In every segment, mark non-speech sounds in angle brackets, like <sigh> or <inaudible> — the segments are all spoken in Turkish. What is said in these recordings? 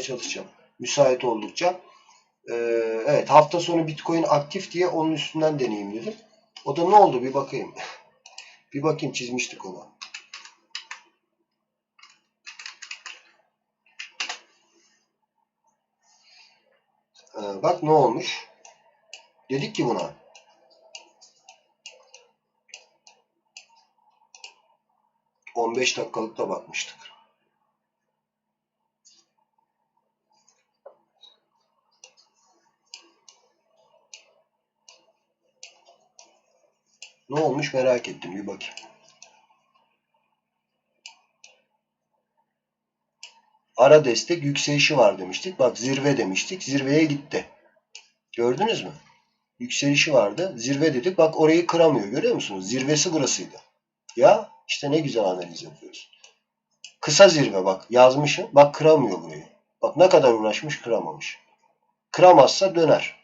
çalışacağım. Müsait oldukça. Ee, evet hafta sonu Bitcoin aktif diye onun üstünden deneyeyim dedim. O da ne oldu bir bakayım. <laughs> bir bakayım çizmiştik onu. Ee, bak ne olmuş. Dedik ki buna. On beş dakikalıkta bakmıştık. Ne olmuş merak ettim bir bakayım. Ara destek yükselişi var demiştik. Bak zirve demiştik. Zirveye gitti. Gördünüz mü? Yükselişi vardı. Zirve dedik. Bak orayı kıramıyor. Görüyor musunuz? Zirvesi burasıydı. Ya işte ne güzel analiz yapıyoruz. Kısa zirve bak yazmışım. Bak kıramıyor burayı. Bak ne kadar uğraşmış kıramamış. Kıramazsa döner.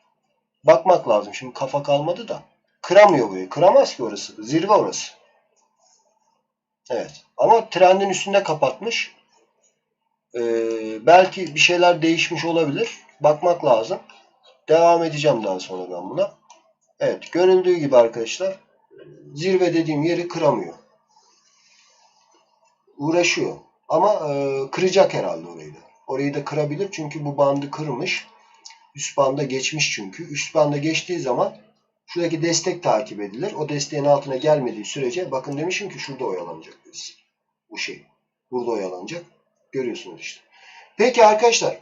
Bakmak lazım. Şimdi kafa kalmadı da. Kıramıyor burayı. Kıramaz ki orası. Zirve orası. Evet. Ama trendin üstünde kapatmış. Ee, belki bir şeyler değişmiş olabilir. Bakmak lazım. Devam edeceğim daha sonra ben buna. Evet. Görüldüğü gibi arkadaşlar zirve dediğim yeri kıramıyor. Uğraşıyor. Ama e, kıracak herhalde orayı da. Orayı da kırabilir çünkü bu bandı kırmış. Üst banda geçmiş çünkü. Üst banda geçtiği zaman şuradaki destek takip edilir. O desteğin altına gelmediği sürece bakın demişim ki şurada oyalanacak birisi. Bu şey. Burada oyalanacak. Görüyorsunuz işte. Peki arkadaşlar.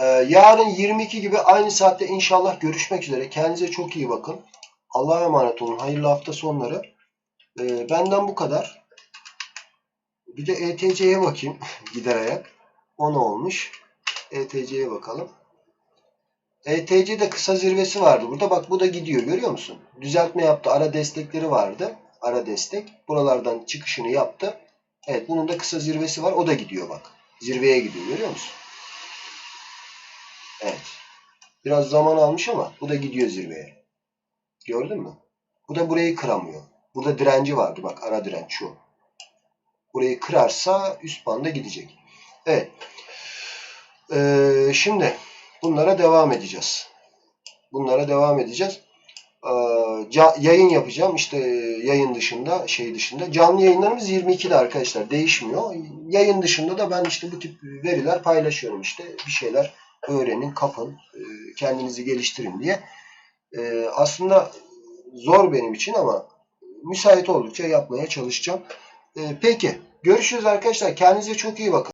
Ee, yarın 22 gibi aynı saatte inşallah görüşmek üzere. Kendinize çok iyi bakın. Allah'a emanet olun. Hayırlı hafta sonları. Ee, benden bu kadar. Bir de ETC'ye bakayım. <laughs> Gider ayak. O ne olmuş? ETC'ye bakalım. ETC'de kısa zirvesi vardı. Burada bak bu da gidiyor. Görüyor musun? Düzeltme yaptı. Ara destekleri vardı. Ara destek. Buralardan çıkışını yaptı. Evet bunun da kısa zirvesi var. O da gidiyor bak. Zirveye gidiyor. Görüyor musun? Evet. Biraz zaman almış ama bu da gidiyor zirveye. Gördün mü? Bu da burayı kıramıyor. Burada direnci vardı. Bak ara direnç şu. Burayı kırarsa üst banda gidecek. Evet. Ee, şimdi bunlara devam edeceğiz. Bunlara devam edeceğiz. Ee, yayın yapacağım. İşte yayın dışında, şey dışında. Canlı yayınlarımız 22'de arkadaşlar. Değişmiyor. Yayın dışında da ben işte bu tip veriler paylaşıyorum işte. Bir şeyler öğrenin, kapın, e, kendinizi geliştirin diye. E, aslında zor benim için ama müsait oldukça yapmaya çalışacağım. E, peki. Görüşürüz arkadaşlar. Kendinize çok iyi bakın.